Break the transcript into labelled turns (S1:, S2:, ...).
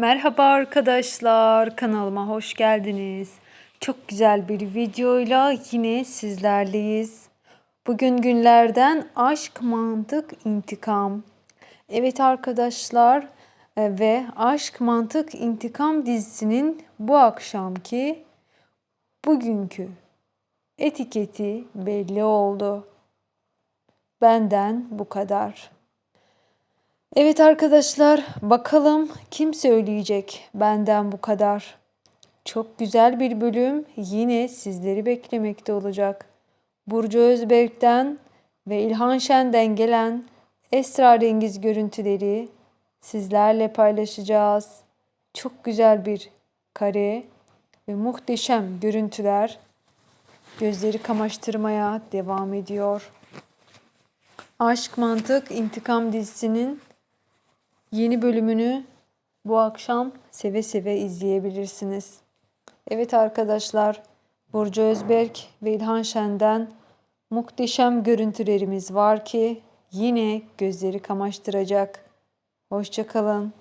S1: Merhaba arkadaşlar, kanalıma hoş geldiniz. Çok güzel bir videoyla yine sizlerleyiz. Bugün günlerden aşk, mantık, intikam. Evet arkadaşlar e, ve Aşk, Mantık, İntikam dizisinin bu akşamki, bugünkü etiketi belli oldu. Benden bu kadar. Evet arkadaşlar, bakalım kim söyleyecek benden bu kadar. Çok güzel bir bölüm yine sizleri beklemekte olacak. Burcu Özberk'ten ve İlhan Şen'den gelen esrarengiz görüntüleri sizlerle paylaşacağız. Çok güzel bir kare ve muhteşem görüntüler gözleri kamaştırmaya devam ediyor. Aşk, Mantık, İntikam dizisinin yeni bölümünü bu akşam seve seve izleyebilirsiniz. Evet arkadaşlar, Burcu Özberk ve İlhan Şen'den muhteşem görüntülerimiz var ki yine gözleri kamaştıracak. Hoşçakalın.